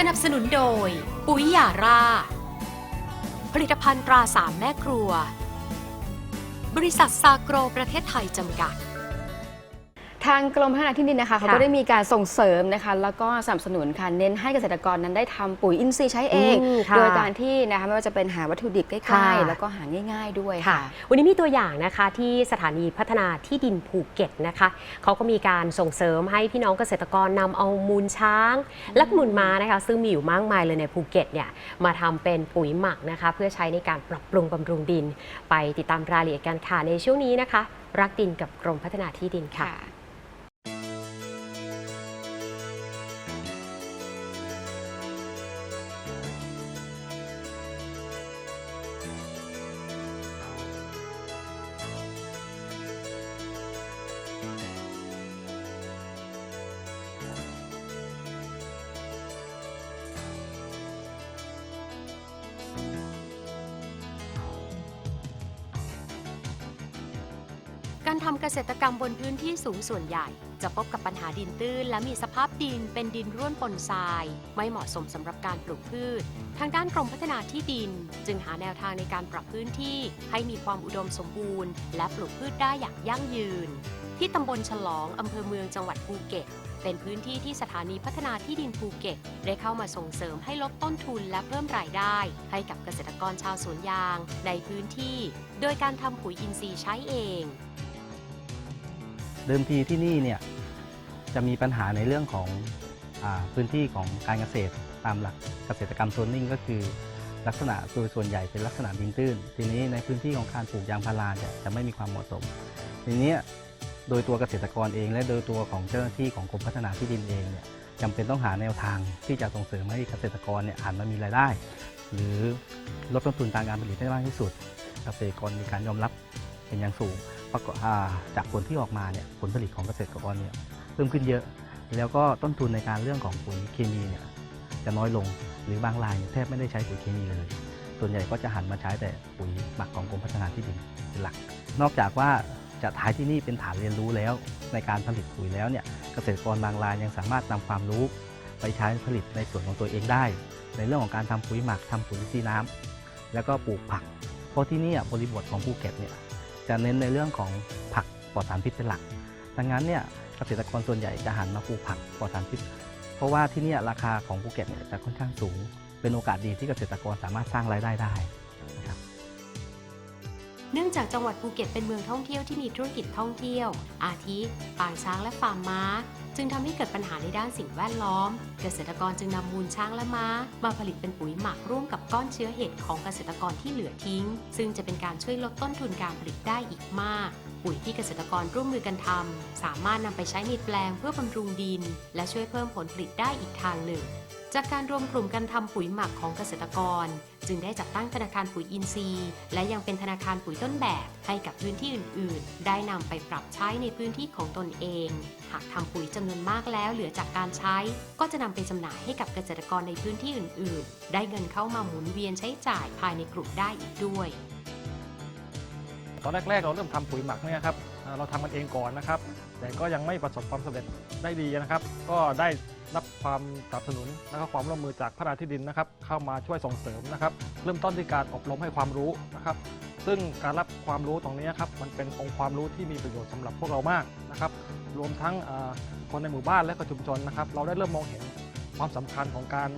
สนับสนุนโดย ปุ๋ยหยาร่า ผลิตภัณฑ์ตราสามแม่ครัว บริษัทซาโกรประเทศไทยจำกัด ทางกรมพัฒนาที่ดินนะคะเขาก็ได้มีการส่งเสริมนะคะ แล้วก็สนับสนุนค่ะเน้นให้เกษตรกรนั้นได้ทำปุ๋ยอินทรีย์ใช้เอง อืมค่ะโดยการที่นะคะไม่ว่าจะเป็นหาวัตถุดิบใกล้ค่ะๆแล้วก็หาง่าย ๆด้วยค่ะค่ะ วันนี้มีตัวอย่างนะคะที่สถานีพัฒนาที่ดินภูเก็ตนะคะเขาก็มีการส่งเสริมให้พี่น้องเกษตรกรนำเอามูลช้าง และมูลม้านะคะ ซึ่งมีอยู่มากมายเลยในภูเก็ตเนี่ยมาทำเป็นปุ๋ยหมักนะคะ เพื่อใช้ในการปรับปรุงบำรุงดิน ไปติดตามรายละเอียดกันค่ะในช่วงนี้นะคะ รักดินกับกรมพัฒนาที่ดินค่ะ การทำเกษตรกรรมบนพื้นที่สูงส่วนใหญ่ จะพบกับปัญหาดินตื้น และมีสภาพดินเป็นดินร่วนปนทราย ไม่เหมาะสมสำหรับการปลูกพืช ทางด้านกรมพัฒนาที่ดิน จึงหาแนวทางในการปรับพื้นที่ให้มีความอุดมสมบูรณ์ และปลูกพืชได้อย่างยั่งยืน ที่ตำบลฉลองอำเภอเมืองจังหวัดภูเก็ตเป็นพื้นที่ที่สถานีพัฒนาที่ดินภูเก็ต ได้เข้ามาส่งเสริมให้ลดต้นทุนและเพิ่มรายได้ ให้กับเกษตรกรชาวสวนยาง ในพื้นที่ โดยการทำปุ๋ยอินทรีย์ใช้เอง เดิมทีที่นี่เนี่ยจะมีปัญหาในเรื่องของอพื้นที่ของการเกษตรตามหลักเกษตรกรรมโซนนิ่งก็คือ ลักษณะโดยส่วนใหญ่เป็นลักษณะดินตื้น ทีนี้ในพื้นที่ของการปลูกยางพาราเนี่ยจะไม่มีความเหมาะสม ทีนี้โดยตัวเกษตรกรเอง และโดยตัวของเจ้าหน้าที่ของกรมพัฒนาที่ดินเองเนี่ยจำเป็นต้องหาแนวทางที่จะส่งเสริมให้เกษตรกรเนี่ยหันมามีรายได้ หรือลดต้นทุนทางการผลิตได้มากที่สุด เกษตรกรมีการยอมรับเป็นอย่างสูง ประกอบจากผลที่ออกมาเนี่ยผลผลิตของเกษตรกรเนี่ยเพิ่มขึ้นเยอะ แล้วก็ต้นทุนในการเรื่องของปุ๋ยเคมีเนี่ยจะน้อยลงหรือบางรายแทบไม่ได้ใช้ปุ๋ยเคมีเลย ส่วนใหญ่ก็จะหันมาใช้แต่ปุ๋ยหมักของกรมพัฒนาที่ดินเป็นหลัก นอกจากว่าจะท้ายที่นี่เป็นฐานเรียนรู้แล้ว ในการผลิตปุ๋ยแล้วเนี่ยเกษตรกรบางรายยังสามารถนำความรู้ ไปใช้ผลิตในส่วนของตัวเองได้ ในเรื่องของการทำปุ๋ยหมักทำปุ๋ยซีน้ำแล้วก็ปลูกผัก เพราะที่นี่บริบทของภูเก็ตเนี่ย จะเน้นในเรื่องของผักปลอดสารพิษเป็นหลัก ดังนั้นเนี่ยเกษตรกรส่วนใหญ่จะหันมาปลูกผักปลอดสารพิษ เพราะว่าที่นี่ราคาของภูเก็ตเนี่ยจะค่อนข้างสูง เป็นโอกาสดีที่เกษตรกรสามารถสร้างรายได้ได้นะครับ เนื่องจากจังหวัดภูเก็ตเป็นเมืองท่องเที่ยวที่มีธุรกิจท่องเที่ยว อาทิปางช้างและฟาร์มม้า จึงทำให้เกิดปัญหาในด้านสิ่งแวดล้อม เกษตรกรจึงนำมูลช้างและม้า มาผลิตเป็นปุ๋ยหมักร่วมกับก้อนเชื้อเห็ดของเกษตรกรที่เหลือทิ้ง ซึ่งจะเป็นการช่วยลดต้นทุนการผลิตได้อีกมาก ปุ๋ยที่เกษตรกรร่วมมือกันทำสามารถนำไปใช้ในแปลงเพื่อบำรุงดิน และช่วยเพิ่มผลผลิตได้อีกทางหนึ่ง จากการรวมกลุ่มกันทำปุ๋ยหมักของเกษตรกร จึงได้จัดตั้งธนาคารปุ๋ยอินทรีย์ และยังเป็นธนาคารปุ๋ยต้นแบบให้กับพื้นที่อื่น ๆ ได้นำไปปรับใช้ในพื้นที่ของตนเอง หากทำปุ๋ยจำนวนมากแล้วเหลือจากการใช้ ก็จะนำไปจำหน่ายให้กับเกษตรกรในพื้นที่อื่น ๆ ได้เงินเข้ามาหมุนเวียนใช้จ่ายภายในกลุ่มได้อีกด้วย ตอนแรก ๆ เราเริ่มทำปุ๋ยหมักเนี่ยครับ เราทำกันเองก่อนนะครับ แต่ก็ยังไม่ประสบความสำเร็จได้ดีนะครับ ก็ได้รับความสนับสนุนและก็ความร่วมมือจากพระราที่ดินนะครับ เข้ามาช่วยส่งเสริมนะครับ เริ่มต้นที่การอบรมให้ความรู้นะครับซึ่งการรับความรู้ตรงนี้ครับมันเป็นองค์ความรู้ที่มีประโยชน์สำหรับพวกเรามากนะครับ รวมทั้งคนในหมู่บ้านและก็ชุมชนนะครับ เราได้เริ่มมองเห็นความสำคัญของการ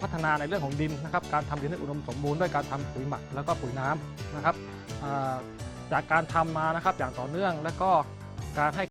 พัฒนาในเรื่องของดินนะครับ การทำดินให้อุดมสมบูรณ์ด้วยการทำปุ๋ยหมักแล้วก็ปุ๋ยน้ำนะครับ จากการทำมานะครับอย่างต่อเนื่อง และก็การให้